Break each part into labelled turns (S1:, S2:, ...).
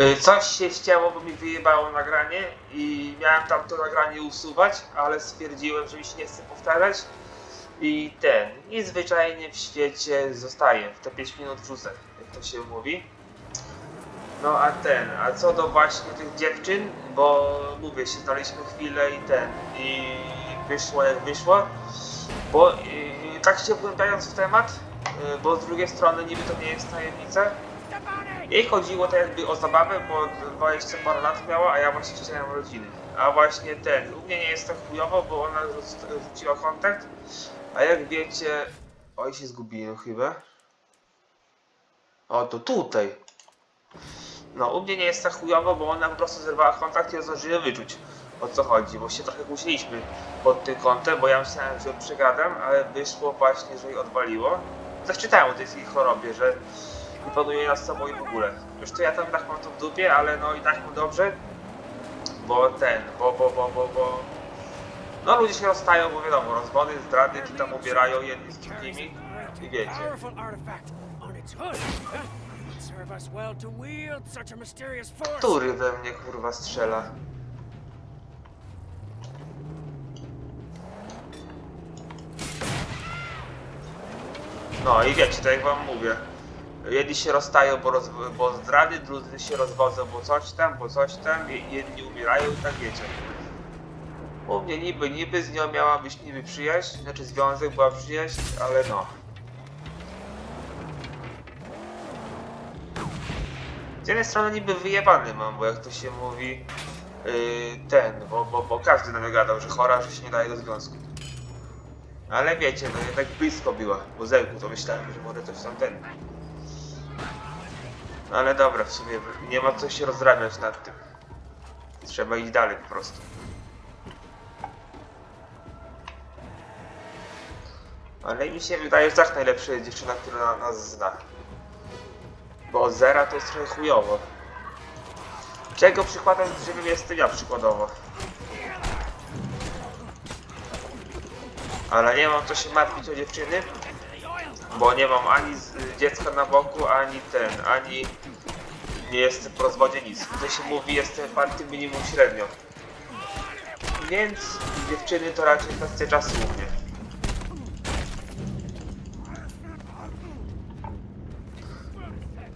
S1: Y, Coś się ścięło, bo mi wyjebało nagranie i miałem tam to nagranie usuwać, ale stwierdziłem, że mi się nie chce powtarzać. I ten, i zwyczajnie w świecie zostaje, w te 5 minut wrzucę, jak to się mówi. No a ten, a co do właśnie tych dziewczyn, bo mówię, się znaliśmy chwilę i ten, i wyszło jak wyszło, bo yy, tak się wgłębiając w temat, yy, bo z drugiej strony niby to nie jest tajemnica, jej chodziło tak jakby o zabawę, bo 20 parę lat miała, a ja właśnie chciałem rodziny. A właśnie ten, u mnie nie jest tak chujowo, bo ona rzuciła kontakt, a jak wiecie, oj się zgubiłem chyba. O, to tutaj. No, u mnie nie jest tak chujowo, bo ona po prostu zerwała kontakt i ja zdążyłem wyczuć o co chodzi, bo się trochę kłóciliśmy pod tym kątem, bo ja myślałem, że przegadam, ale wyszło właśnie, że jej odwaliło. Coś czytałem o tej chorobie, że nie panuje nad sobą i w ogóle. Już to ja tam tak mam to w dupie, ale no i tak mu dobrze, bo ten, bo, bo, bo, bo, bo... No ludzie się rozstają, bo wiadomo, rozwody, zdrady, czy tam ubierają jedni z drugimi i wiecie. Który we mnie kurwa strzela? No i wiecie, tak jak wam mówię. Jedni się rozstają, bo, roz, bo zdrady, drudzy się rozwodzą, bo coś tam, bo coś tam, je- jedni umierają i tak wiecie. U mnie niby, niby z nią miała być niby przyjaźń, znaczy związek była przyjaźń, ale no. Z jednej strony niby wyjebany mam, bo jak to się mówi, yy, ten, bo, bo, bo każdy na mnie gadał, że chora, że się nie daje do związku. Ale wiecie, no jednak blisko była, bo zerku to myślałem, że może coś tam ten. No ale dobra, w sumie nie ma co się rozrabiać nad tym. Trzeba iść dalej po prostu. Ale mi się wydaje, że tak najlepsza jest dziewczyna, która na- nas zna. Bo zera to jest trochę chujowo. Czego przykładem żywym jestem ja przykładowo. Ale nie mam co się martwić o dziewczyny, bo nie mam ani dziecka na boku, ani ten, ani nie jestem po rozwodzie nic. To się mówi, jestem party minimum średnio. Więc dziewczyny to raczej kwestia czasu u mnie.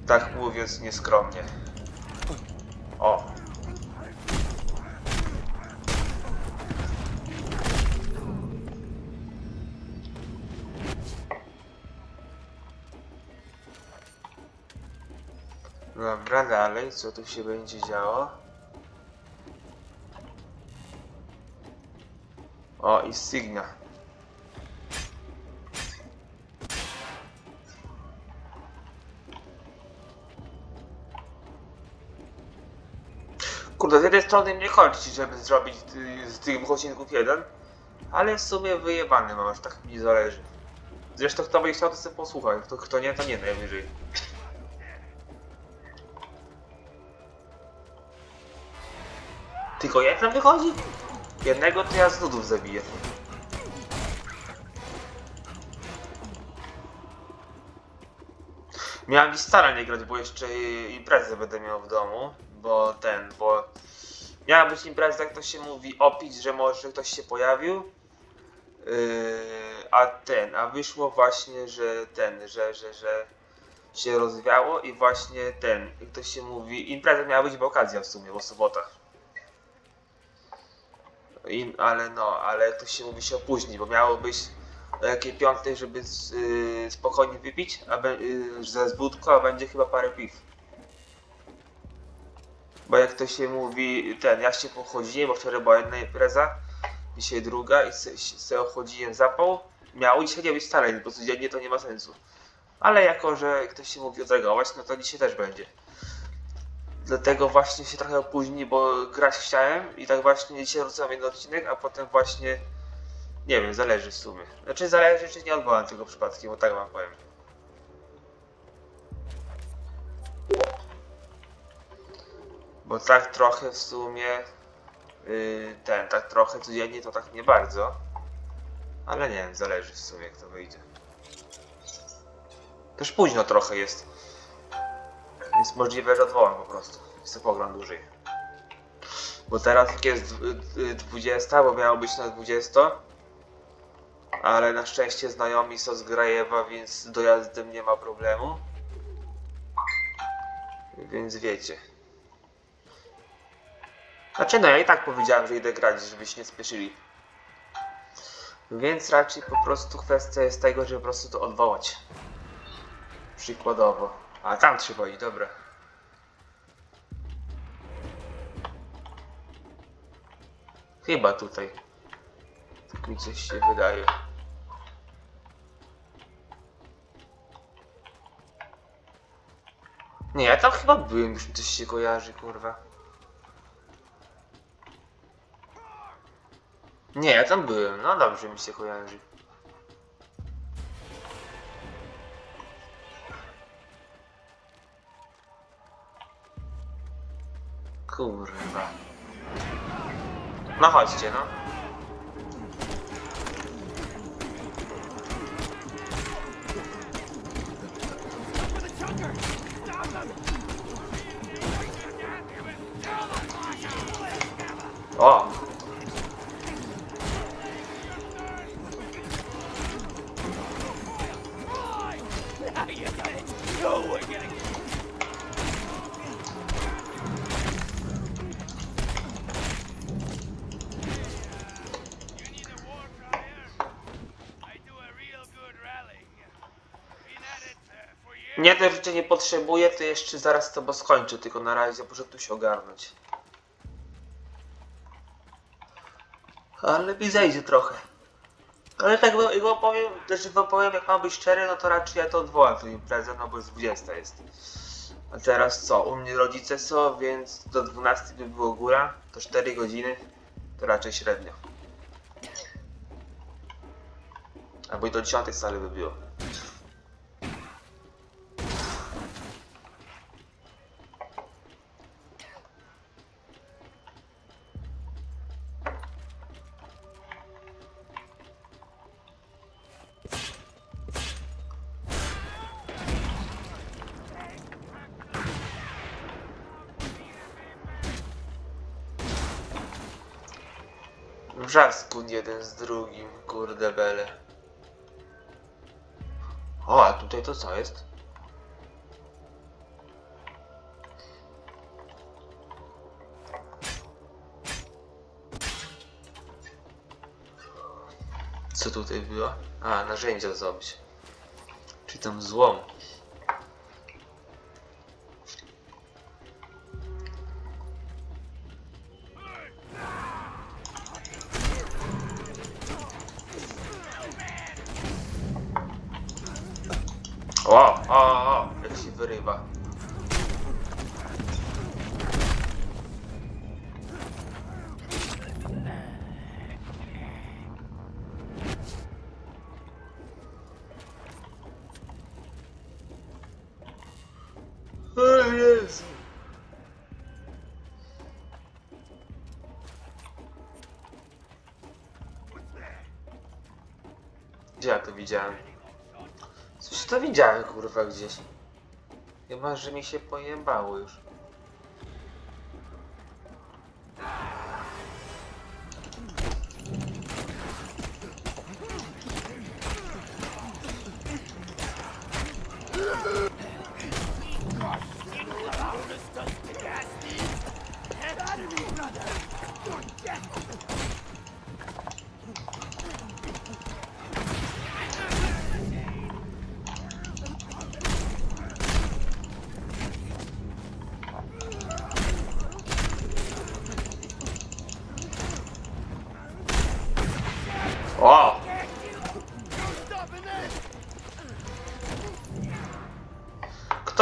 S1: Tak mówiąc nieskromnie. Co tu się będzie działo? O, i Signa. Kurde, z jednej strony mnie kończy, żeby zrobić z tych odcinków jeden, ale w sumie wyjebany mam, aż tak mi zależy. Zresztą kto by chciał, to sobie posłuchaj, kto, kto nie, to nie najwyżej. Tylko jeden wychodzi? Jednego to ja z nudów zabiję. Miałem dziś staranie grać, bo jeszcze imprezę będę miał w domu, bo ten, bo miała być impreza, jak to się mówi, opić, że może ktoś się pojawił, yy, a ten, a wyszło właśnie, że ten, że, że, że się rozwiało i właśnie ten, jak to się mówi, impreza miała być w okazja w sumie, bo sobota. I, ale no, ale to się mówi się opóźni, bo miało być o jakiej piątej, żeby z, y, spokojnie wypić, a be, y, ze zbudko, a będzie chyba parę piw. Bo jak to się mówi, ten, ja się pochodziłem, bo wczoraj była jedna impreza, dzisiaj druga i se, se ochodziłem zapał. Miało dzisiaj nie być wcale, bo codziennie to nie ma sensu. Ale jako, że to się mówi odreagować, no to dzisiaj też będzie. Dlatego właśnie się trochę opóźni, bo grać chciałem i tak właśnie dzisiaj wrócę jeden odcinek, a potem właśnie nie wiem, zależy w sumie. Znaczy zależy, czy nie odwołam tego przypadkiem, bo tak wam powiem. Bo tak trochę w sumie yy, ten, tak trochę codziennie to tak nie bardzo. Ale nie wiem, zależy w sumie jak to wyjdzie. Też późno trochę jest. Więc możliwe, że odwołam po prostu. Sobie pogram dłużej. Bo teraz jest dw- y, 20, bo miało być na 20. Ale na szczęście znajomi są z Grajewa, więc z dojazdem nie ma problemu. Więc wiecie. Znaczy no ja i tak powiedziałem, że idę grać, żebyście nie spieszyli. Więc raczej po prostu kwestia jest tego, żeby po prostu to odwołać. Przykładowo. A tam trzeba iść, dobra. Chyba tutaj. Tak mi coś się wydaje. Nie, ja tam chyba byłem, już mi coś się kojarzy, kurwa. Nie, ja tam byłem, no dobrze mi się kojarzy. Kurwa. No chodźcie, no. O! Nie potrzebuję, to jeszcze zaraz to bo skończę, tylko na razie muszę tu się ogarnąć. Ale lepiej zejdzie trochę. Ale tak wam- wam powiem, znaczy wam powiem, jak mam być szczery, no to raczej ja to odwołam tę imprezę, no bo jest 20 jest. A teraz co? U mnie rodzice są, więc do 12 by było góra, to 4 godziny, to raczej średnio. Albo i do 10 wcale by było. Wrzaskun jeden z drugim, kurde bele. O, a tutaj to co jest? Co tutaj było? A, narzędzia zdobyć. Czy tam złom. O, o, o, jak się wyrywa. O Jezu. Gdzie ja to widziałem? Widziałem kurwa gdzieś. Chyba, że mi się pojębało już.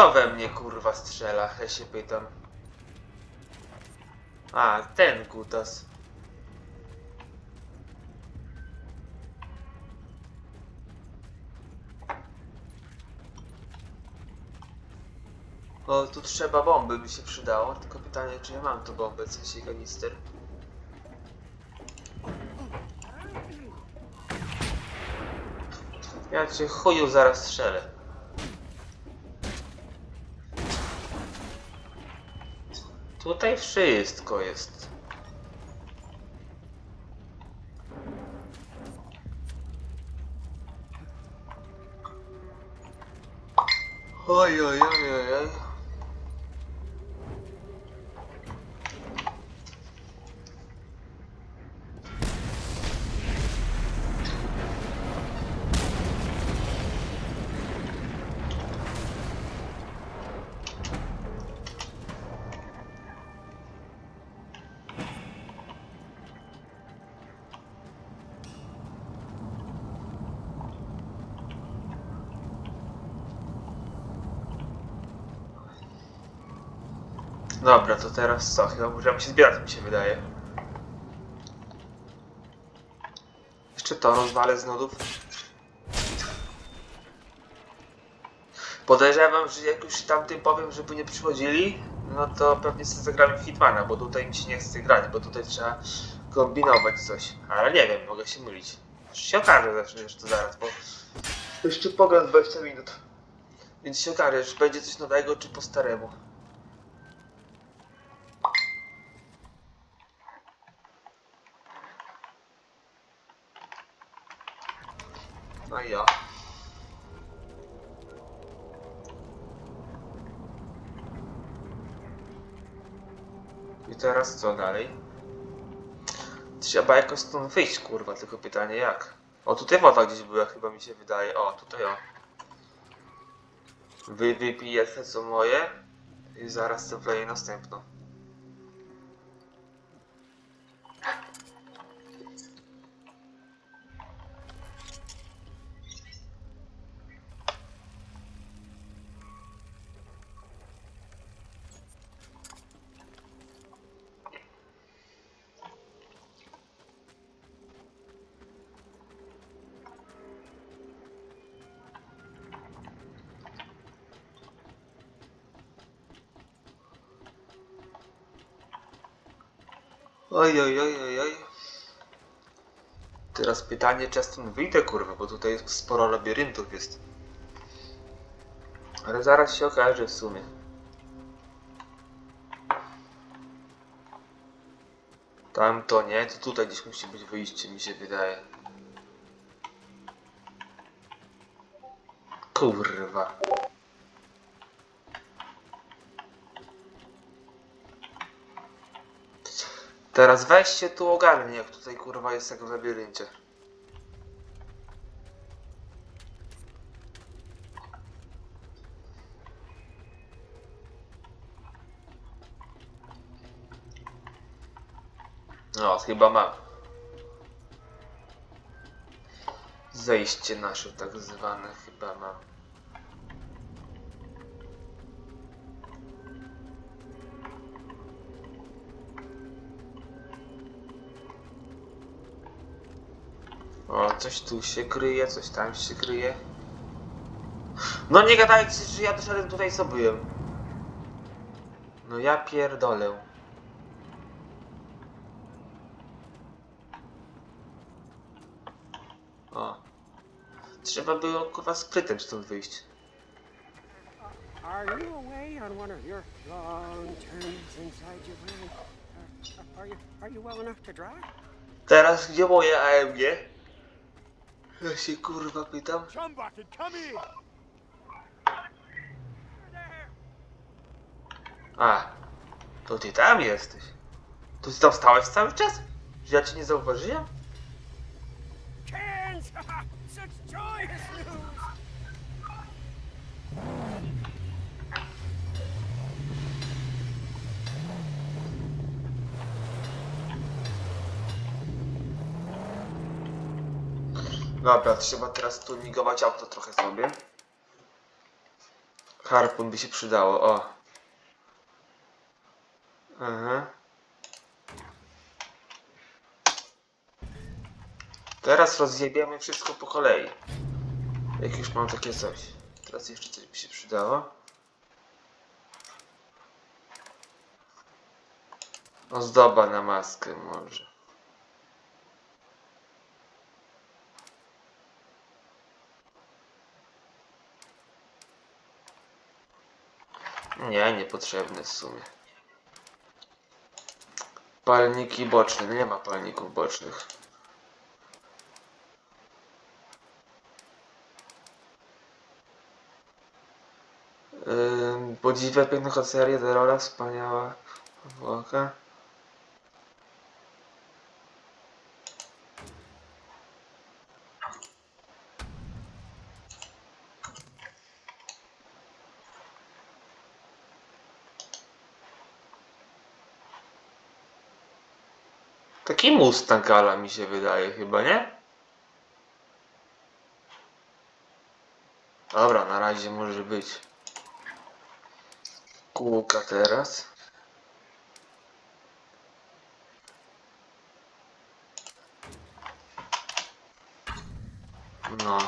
S1: Kto we mnie kurwa strzela? Ja się pytam. A, ten kutas. O, tu trzeba bomby, by się przydało. Tylko pytanie, czy ja mam tu bombę, w sensie kanister. Ja cię chuju zaraz strzelę. Tutaj wszystko jest. Oj, oj, oj, oj, oj. Dobra, to teraz co? Chyba możemy się zbierać, mi się wydaje. Jeszcze to rozwalę z nudów. Podejrzewam, że jak już tamtym powiem, żeby nie przychodzili, no to pewnie sobie zagramy Hitmana, bo tutaj mi się nie chce grać, bo tutaj trzeba kombinować coś. Ale nie wiem, mogę się mylić. Już się okaże zresztą, to zaraz, bo jeszcze pogląd 20 minut. Więc się okaże, czy będzie coś nowego, czy po staremu. Teraz co dalej? Trzeba jakoś stąd wyjść, kurwa, tylko pytanie jak. O, tutaj woda gdzieś była, chyba mi się wydaje. O, tutaj o. Wy wypiję te co moje i zaraz to wleję następną. Oj, oj, oj, oj, oj. Teraz pytanie, czy ja stąd wyjdę, kurwa, bo tutaj sporo labiryntów jest. Ale zaraz się okaże w sumie. Tam to nie, to tutaj gdzieś musi być wyjście, mi się wydaje. Kurwa. Teraz weź się tu ogarnij, jak tutaj kurwa jest w labiryncie. No, chyba mam. Zejście nasze tak zwane chyba mam. O, coś tu się kryje, coś tam się kryje. No nie gadajcie, że ja doszedłem tutaj co byłem. No ja pierdolę. O. Trzeba było kurwa skrytem stąd wyjść.
S2: Are you away on one of your long turns inside your room? Uh, are you are you well enough to drive?
S1: Teraz gdzie moje AMG? Ja się kurwa pytam. A, to ty tam jesteś. To ty tam stałeś cały czas? Że ja cię nie zauważyłem?
S2: Cans! Such!
S1: Dobra, trzeba teraz tuningować auto trochę sobie. Harpun by się przydało, o. Aha. Teraz rozjebiemy wszystko po kolei. Jak już mam takie coś. Teraz jeszcze coś by się przydało. Ozdoba na maskę może. Nie, niepotrzebne w sumie. Palniki boczne. Nie ma palników bocznych. Yy, podziwia piękną kacerię, rola wspaniała powłoka. Ala mi się wydaje chyba, nie? Dobra, na razie może być. Kółka teraz. No.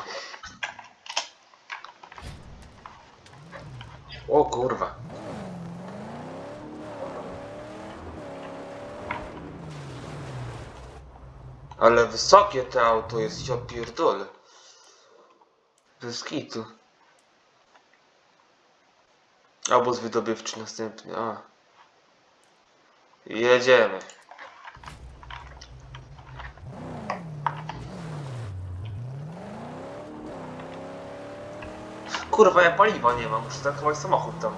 S1: O kurwa. Ale wysokie to auto jest, ja pierdolę. Bez kitu. Obóz wydobywczy następny, a. Jedziemy. Kurwa, ja paliwa nie mam, muszę tankować samochód tam.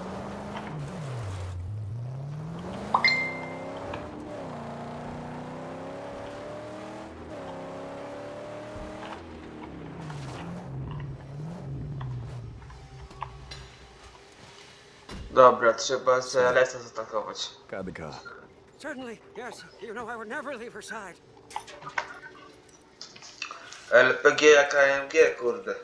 S1: Dobra, trzeba CLS-a zatankować.
S3: Got the car.
S2: Certainly, yes. You know I would never leave her side.
S1: LPG jak AMG, kurde.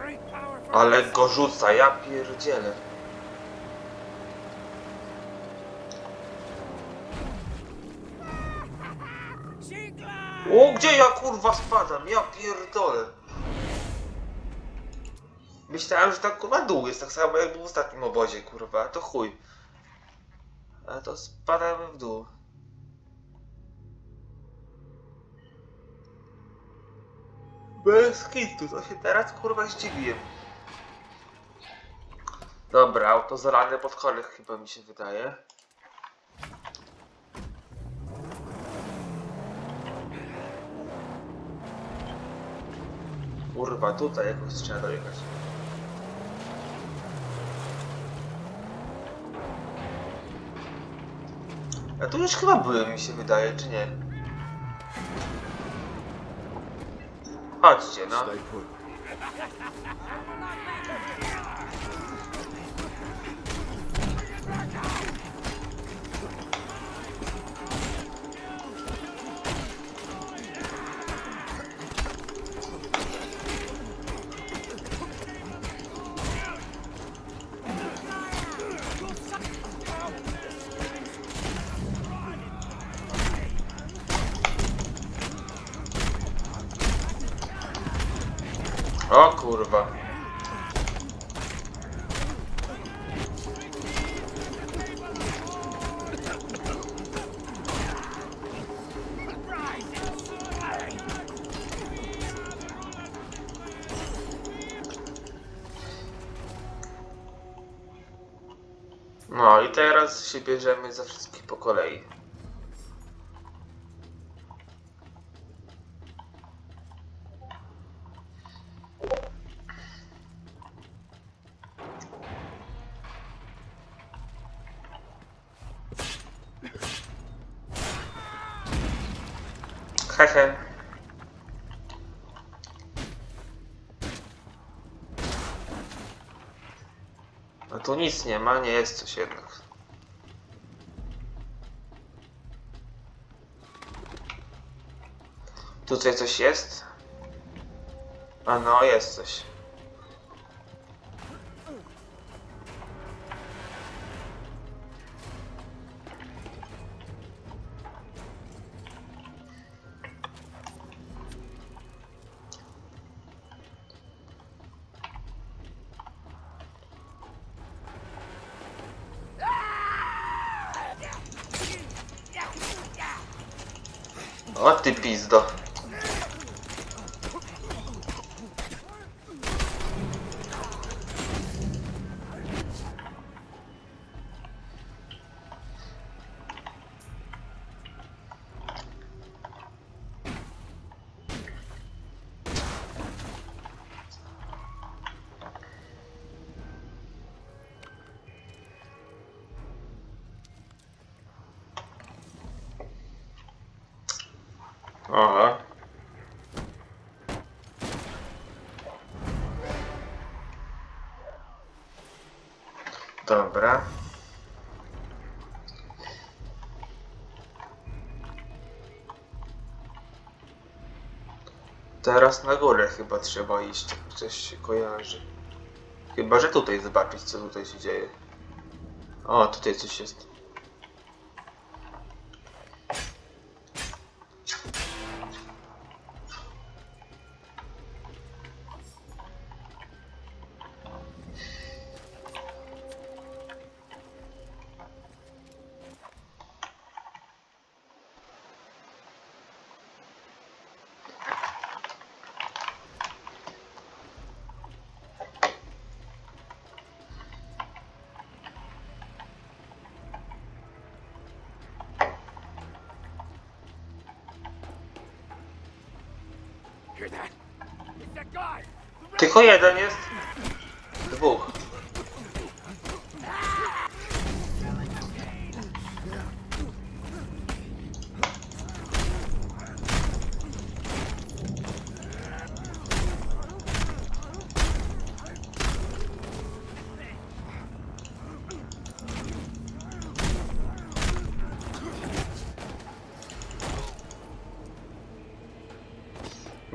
S2: Great power for
S1: Ale go rzuca, ja pierdzielę. O, gdzie ja kurwa spadam? Ja pierdolę. Myślałem, że tak kurwa dół jest tak samo jak w ostatnim obozie, kurwa, to chuj. A to spadamy w dół. Bez kitu, to się teraz kurwa zdziwiłem. Dobra, auto zalane pod kolek chyba mi się wydaje. Kurwa, tutaj jakoś trzeba dojechać. A tu już chyba byłem, mi się wydaje, czy nie? Chodźcie, no. Kurwa. No i teraz się bierzemy za wszystkich po kolei. strefę. No tu nic nie ma, nie jest coś jednak. Tutaj coś jest? A no, jest coś. O ty pizdo. Teraz na górę chyba trzeba iść. Coś się kojarzy. Chyba, że tutaj zobaczyć, co tutaj się dzieje. O, tutaj coś jest. Tylko jeden jest.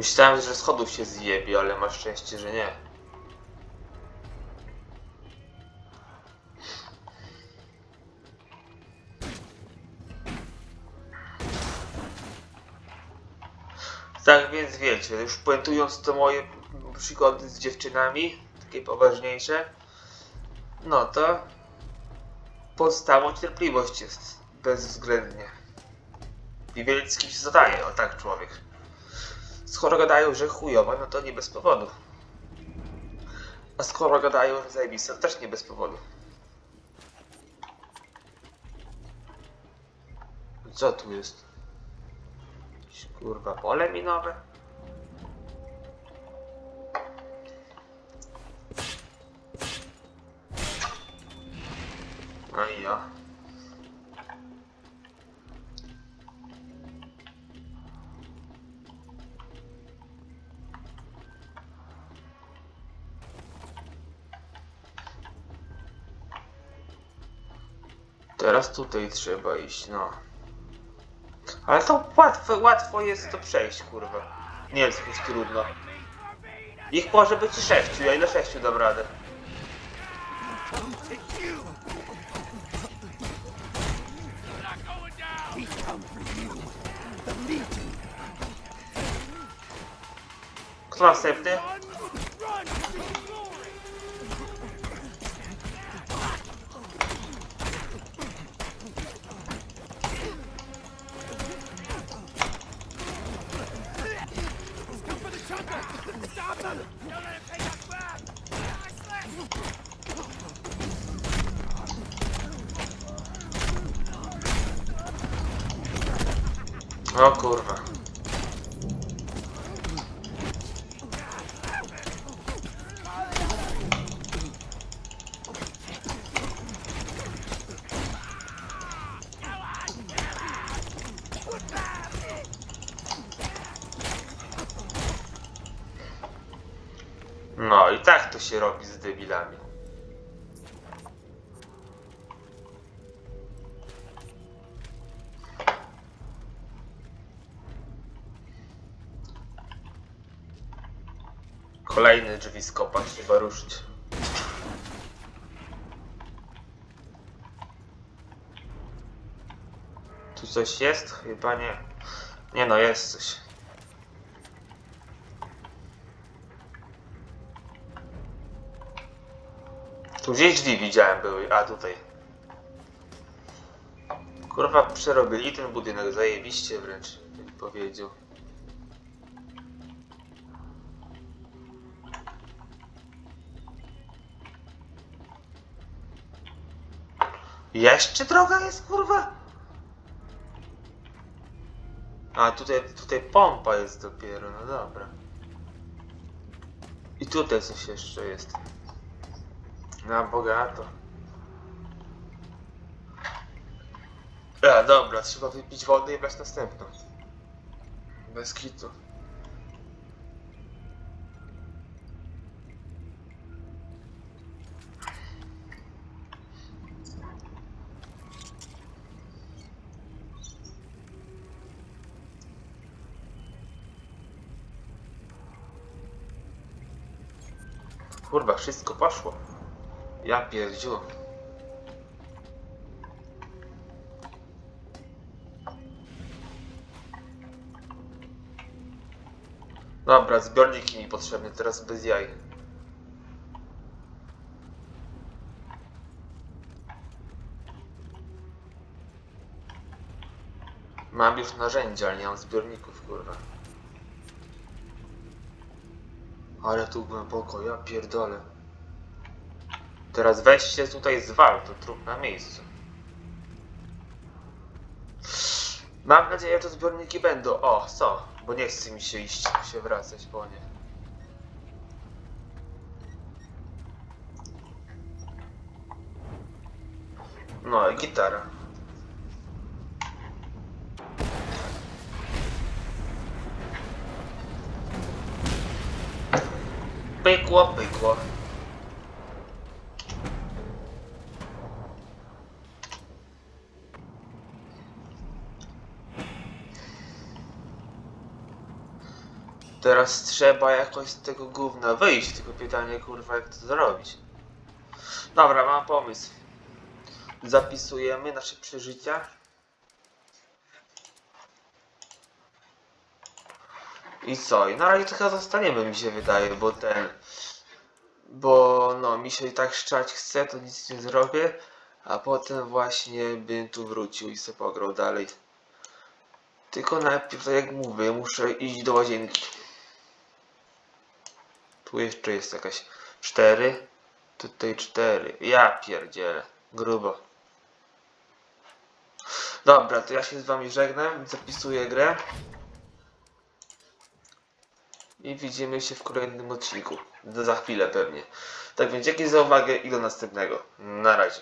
S1: Myślałem, że schodów się zjebie, ale masz szczęście, że nie. Tak więc wiecie, już puentując to moje przygody z dziewczynami, takie poważniejsze, no to podstawą cierpliwość jest bezwzględnie. Wielki się zadaje, o tak człowiek. Skoro gadają, że chujowa, no to nie bez powodu. A skoro gadają, że zajebista, to też nie bez powodu. Co tu jest? Jakieś kurwa pole minowe? No ja. Teraz tutaj trzeba iść, no. Ale to łatwo, łatwo jest to przejść, kurwa. Nie jest jakoś trudno. Ich może być sześciu, ja ile sześciu dam radę. Kto następny? się robi z debilami. Kolejne drzwi skopać, trzeba ruszyć. Tu coś jest? Chyba nie. Nie no, jest coś. Tu gdzieś widziałem były, a tutaj. Kurwa, przerobili ten budynek, zajebiście wręcz, bym powiedział. Jeszcze droga jest, kurwa? A, tutaj, tutaj pompa jest dopiero, no dobra. I tutaj coś jeszcze jest. Na bogato. A, dobra, trzeba wypić wodę i brać następną. Bez kitu. Kurwa, wszystko poszło. Ja pierdziu. Dobra, zbiorniki mi potrzebne, teraz bez jaj. Mam już narzędzia, ale nie mam zbiorników, kurwa. Ale tu głęboko, ja pierdolę. Teraz weź się tutaj zwal, to trup na miejscu. Mam nadzieję, że zbiorniki będą. O, co? Bo nie chce mi się iść, się wracać po nie. No i gitara. Pykło, pykło. Teraz trzeba jakoś z tego gówna wyjść, tylko pytanie kurwa jak to zrobić. Dobra, mam pomysł. Zapisujemy nasze przeżycia. I co? I na razie chyba zostaniemy mi się wydaje, bo ten... Bo no, mi się i tak szczać chce, to nic nie zrobię. A potem właśnie bym tu wrócił i sobie pograł dalej. Tylko najpierw, tak jak mówię, muszę iść do łazienki. Tu jeszcze jest jakaś cztery. Tutaj cztery. Ja pierdzielę. Grubo. Dobra, to ja się z wami żegnam. Zapisuję grę. I widzimy się w kolejnym odcinku. Za chwilę pewnie. Tak więc dzięki za uwagę i do następnego. Na razie.